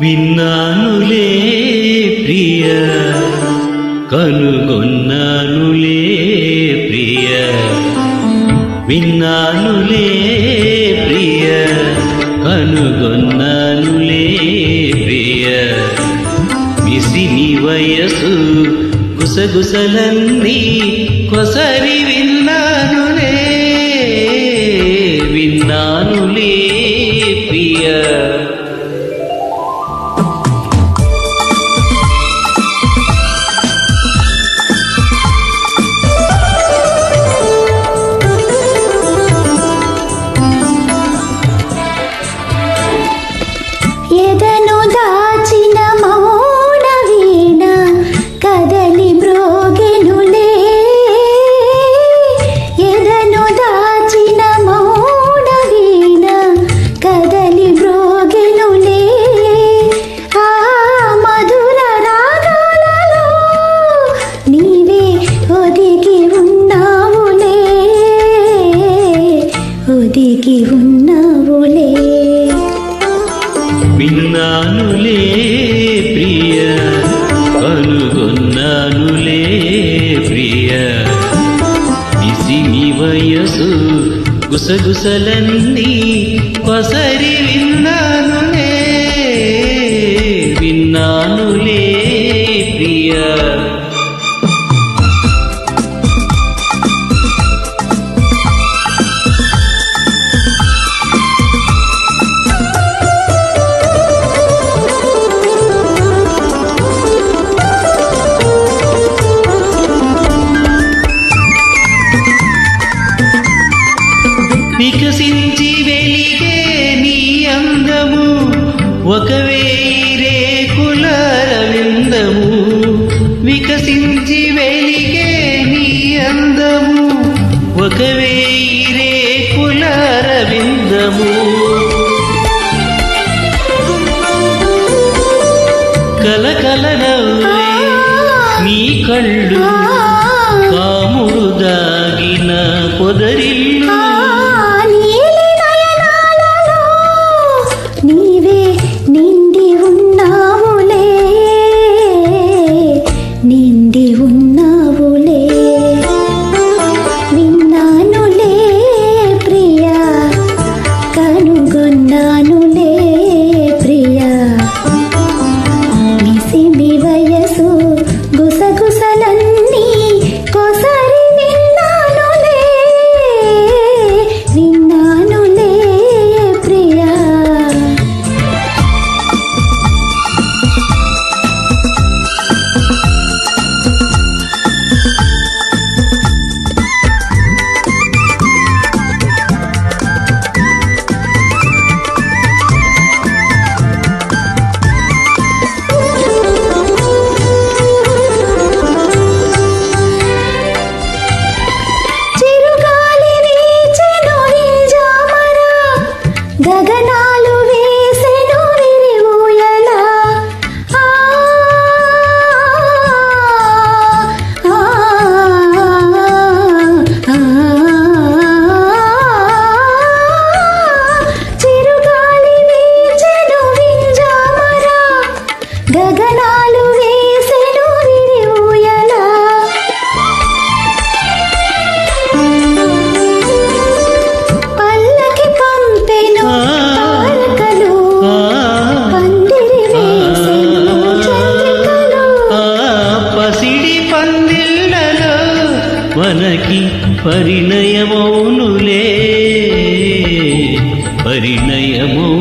విన్నానులే ప్రియ. కనుగొన్నానులే ప్రియ. విన్నానులే ప్రియ. కనుగొన్నానులే ప్రియ. మిసిని వయసు గుసగుసలన్నీ కొసరి విన్నానులే. విన్నానులే ప్రియ. ఒదిగి ఉన్నావులే. విన్నానులే ప్రియ కనుగొన్నానులే ప్రియ. విసిమి వయసు గుసగుసలన్నీ పసరి విన్నానులే ఒక వేరే కులరవిందము వికసించి వెలిగే నీ అందము. ఒక వేరే కులరవిందము కలకల నవ్వే నీ కళ్ళు కాముడు దాగిన పొదరిల్లు. ಗಗನ పందిళ్ళలో మనకి పరిణయమౌనులే పరిణయమౌ